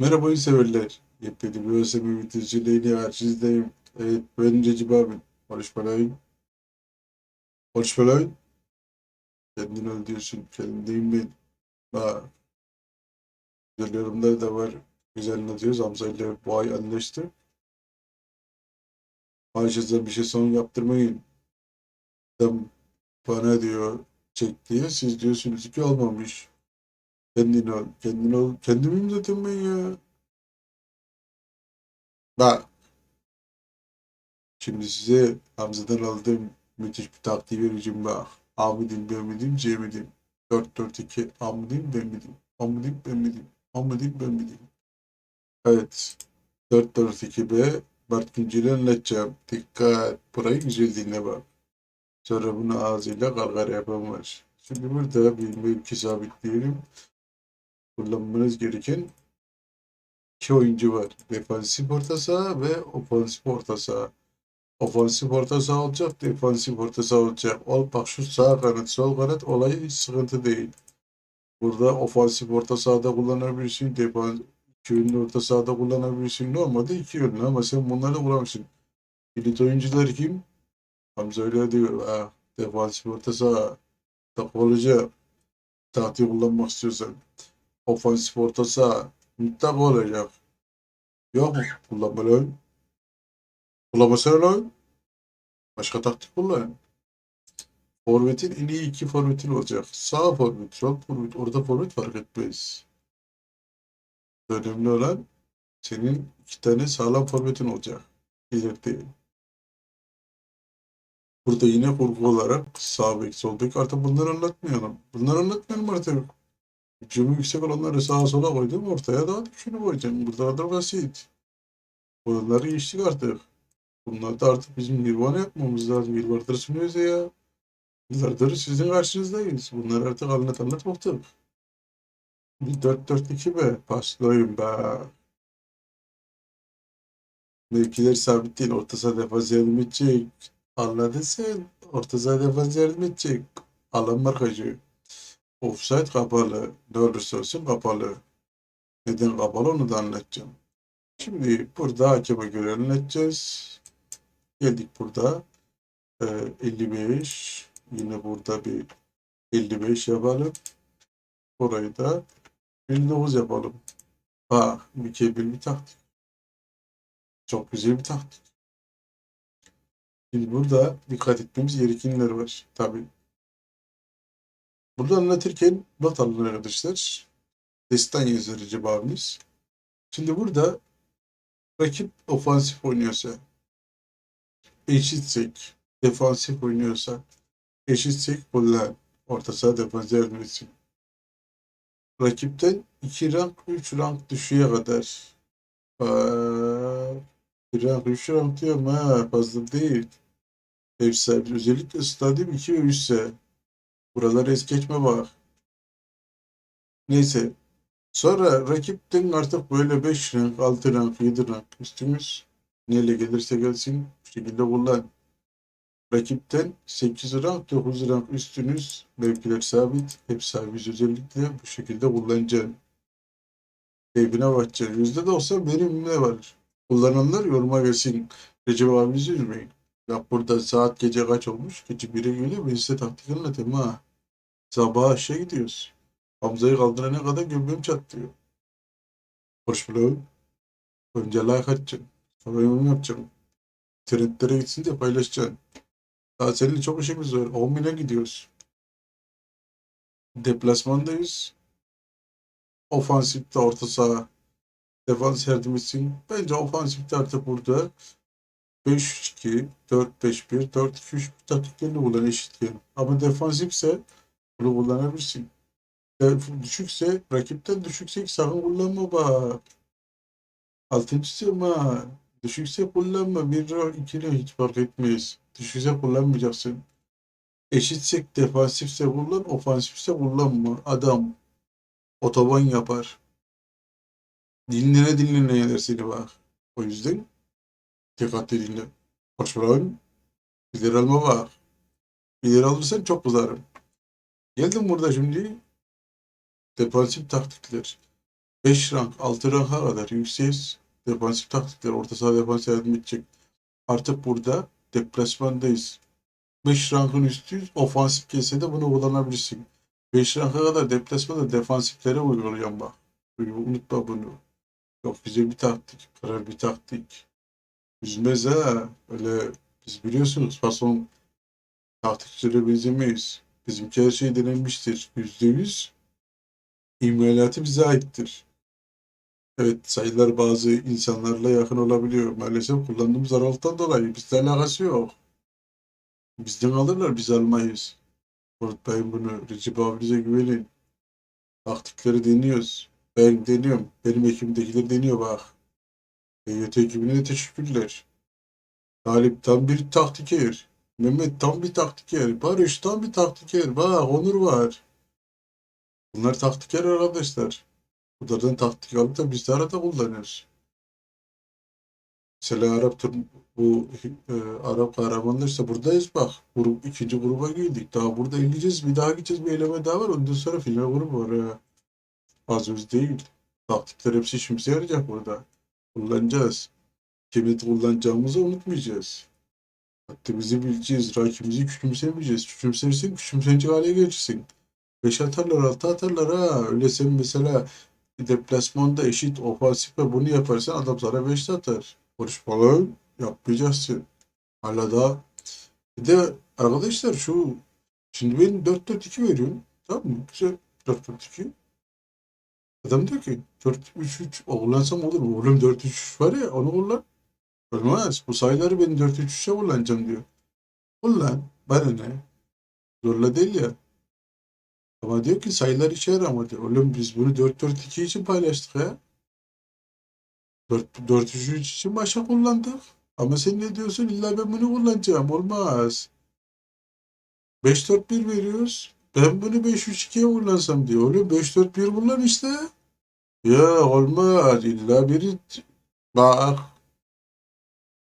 Merhaba severler. Yepyeni bir ÖSYM yine karşınızdayım. Evet ben Recep abi. Konuşmalayım. Konuşmalayım. Kendini öldürüyorsun. Kendindeyim ben. Ha. Güzel yorumlar da var. Güzel anlatıyoruz. Hamza ile bu ay anlaştı. Ayşe'den bir şey son yaptırmayın. Adam bana diyor çek. Siz diyorsunuz ki olmamış. Kendin ol. Kendin ol. Kendimim zaten ben ya. Bak. Şimdi size Hamza'dan aldığım müthiş bir taktiği vereceğim bak. A mı diyeyim, B mi diyeyim, C mi diyeyim? 4-4-2 A mı diyeyim, B mi diyeyim? A mı diyeyim, B mi diyeyim? A mı diyeyim, B mi diyeyim? Evet. 4-4-2 B. Mert Güncül'ü anlatacağım. Dikkat. Burayı güzel dinle bak. Sonra bunu ağzıyla gargara yapan var. Şimdi burada bir mevki sabitleyelim. Kullanmanız gereken iki oyuncu var. Defansif orta saha ve ofansif orta saha. Ofansif orta saha olacak, defansif orta saha olacak. Ol bak şu sağ kanat, sol kanat olay hiç sıkıntı değil. Burada ofansif orta sahada kullanabilirsin, defans iki yönlü orta sahada kullanabilirsin. Normalde iki yönlü ama sen bunları kullanırsın. Kilit oyuncular kim? Hamza öyle diyor. Ha, defansif orta saha. Takı olacak. Tahtiyi kullanmak istiyorsan. Ofansif orta saha. Mutlaka olacak. Yok mu? Kullanma lan. Kullanmasana lan. Başka taktik kullan. Forvet'in en iyi iki forvetin olacak. Sağ forvet, sol forvet, orta forvet fark etmez. Önemli olan senin iki tane sağlam forvetin olacak. İleride. Burada yine kurgu olarak sağ bek, sol bek artık bunları anlatmayalım. Bunları anlatmayalım artık. Hücumu yüksek olanları sağa sola koydum. Ortaya daha düşüğünü koyacağım. Burada da basit. Bunları geçtik artık. Bunlar da artık bizim nirvana yapmamız lazım. Yıllardır sunuyoruz ya. Yıllardır sizin karşınızdayız. Bunları artık anlat anlat bıktık. Bir 4-4-2 be. Paslı oyun be. Mevkiler sabit değil. Orta saha defans yardım edecek. Anladın sen. Orta saha defans yardım edecek. Alan markacı. Offside kapalı. Olursa olsun kapalı. Neden kapalı onu da anlatacağım. Şimdi burada hakeme göre anlatacağız. Geldik burada. Ee, 55. Yine burada bir 55 yapalım. Burayı da 59 yapalım. Ha, mükemmel bir taktik. Çok güzel bir taktik. Şimdi burada dikkat etmemiz gerekenler var. Tabii. Burada anlatırken not alın arkadaşlar. Destan yazarı Recep abimiz. Şimdi burada rakip ofansif oynuyorsa eşitsek, defansif oynuyorsa eşitsek kullan. Orta saha defans yardım etsin. Rakipten 2 rank 3 rank düşüğe kadar. Aa, 1 rank 3 rank diyorum ha fazla değil. Ev sahibi özellikle stadyum 2 ve 3 ise buraları es geçme bak. Neyse. Sonra rakipten artık böyle 5 rank, 6 rank, 7 rank üstümüz neyle gelirse gelsin bu şekilde kullan. Rakipten 8 rank, 9 rank üstünüz mevkiler sabit. Hep sabit özellikle bu şekilde kullanacaksın. Keyfine bakacaksın. Yüzde de olsa benim ne var? Kullananlar yoruma gelsin. Recep abimizi üzmeyin. Ya burada saat gece kaç olmuş? Gece 1'e geliyor. Ben size taktik anlatayım ha. Sabah aşağı gidiyoruz. Hamza'yı kaldırana kadar göbeğim çatlıyor. Hoş bulduk. Önce like atacaksın. Sonra yorum yapacaksın. Trendlere gitsin diye paylaşacaksın. Daha seninle çok işimiz var. 10 bine gidiyoruz. Deplasmandayız. Ofansifte orta saha. Defans yardım etsin. Bence ofansifte artık burada 5-2, 4-5-1, 4-2-3 taktiklerini kullan eşitken. Ama defansifse bunu kullanabilirsin. Def- Düşükse, rakipten düşükse sakın kullanma bak. Altıncısı ama düşükse kullanma. Bir lira, iki lira hiç fark etmez. Düşükse kullanmayacaksın. Eşitsek defansifse kullan, ofansifse kullanma. Adam otoban yapar. Dinlene dinlene yener seni bak. O yüzden dikkatli dinle. Başvuran bilir alma bak. Bilir alırsan çok kızarım. Geldim burada şimdi. Defansif taktikler. 5 rank, 6 ranka kadar yükseğiz. Defansif taktikler, orta saha defans yardım edecek. Artık burada deplasmandayız. 5 rankın üstüyüz. Ofansif gelse bunu kullanabilirsin. 5 ranka kadar deplasmanda defansiflere uygulayacağım bak. Unutma bunu. Çok güzel bir taktik. Karar bir taktik. Üzmez ha. Öyle biz biliyorsunuz fason taktikçilere benzemeyiz. Bizimki her şey denenmiştir. Yüzde yüz imalatı bize aittir. Evet sayılar bazı insanlarla yakın olabiliyor. Maalesef kullandığımız aralıktan dolayı bizle alakası yok. Bizden alırlar biz almayız. Unutmayın bunu. Recep abinize güvenin. Taktikleri deniyoruz. Ben deniyorum. Benim ekibimdekiler deniyor bak. EYT ekibine teşekkürler. Galip tam bir taktiker. Mehmet tam bir taktiker. Barış tam bir taktiker. Bak Onur var. Bunlar taktiker arkadaşlar. Bunlardan taktik alıp da biz de arada kullanıyoruz. Mesela Arap tur bu e, Arap kahramanlar buradayız bak. Grup, ikinci gruba girdik. Daha burada ineceğiz. Bir daha gideceğiz. Bir eleme daha var. Ondan sonra final grubu var. Ha. Az öz değil. Taktikler hepsi işimize yarayacak burada. Kullanacağız. Kimi kullanacağımızı unutmayacağız. Haddimizi bileceğiz. Rakibimizi küçümsemeyeceğiz. Küçümsersen küçümsenecek hale geleceksin. Beş atarlar, altı atarlar ha. Öyle sen mesela deplasmanda eşit ofansif ve bunu yaparsan adam sana beş atar. Konuşmalar yapmayacaksın. Hala da bir de arkadaşlar şu şimdi ben 4-4-2 veriyorum. Tamam mı? Güzel 4-4-2. Adam diyor ki 4-3-3 kullansam olur mu? Oğlum 4-3-3 var ya onu kullan. Olmaz. Bu sayıları ben 4-3-3'e kullanacağım diyor. Kullan. Bana ne? Zorla değil ya. Ama diyor ki sayılar içe yaramadı. Oğlum biz bunu 4-4-2 için paylaştık ya. 4-3-3 için başa kullandık. Ama sen ne diyorsun? İlla ben bunu kullanacağım. Olmaz. 5-4-1 veriyoruz. Ben bunu 5-3-2'ye kullansam diyor. Oğlum 5-4-1 kullan işte. Ya olmaz. İlla biri bak.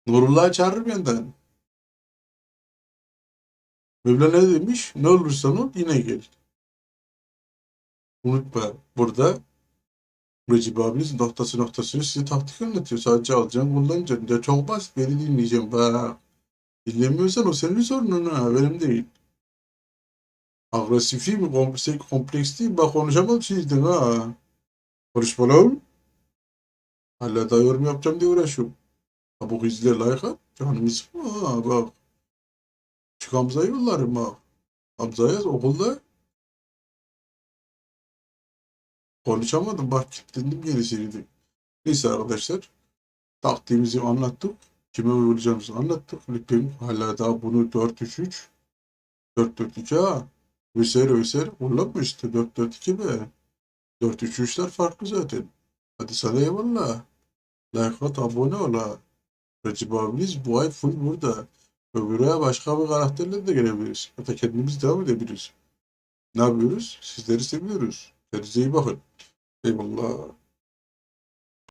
Nurullah çağırır benden. Mevla ne demiş? Ne olursan ol yine gel. Unutma burada Recep abiniz noktası noktasını size taktik anlatıyor. Sadece alacaksın kullanacaksın. Ya çok basit beni dinleyeceğim bak. Dinlemiyorsan o senin sorunun ha benim değil. Agresif mi kompleks, kompleks değil bak konuşamam sizden ha. Konuşmalarım. Hala da yorum yapacağım diye uğraşıyorum. Ha bu izle like at. Canımı sıkma ha bak. Şu Hamza'yı yollarım ha. Hamza'ya okulda konuşamadım. Bak kilitlendim geri seride. Neyse arkadaşlar. Taktiğimizi anlattık. Kime uygulayacağımızı anlattık. Lütfen hala daha bunu 4-3-3 4-4-2 ha. Vesaire vesaire kullanma işte 4-4-2 be. 4-3-3'ler farklı zaten. Hadi sana eyvallah. Like at abone ol ha. Recep abimiz bu ay full burada. Öbür ay başka bir karakterle de gelebiliriz. Hatta kendimiz devam edebiliriz. Ne yapıyoruz? Sizleri seviyoruz. Kendinize iyi bakın. Eyvallah.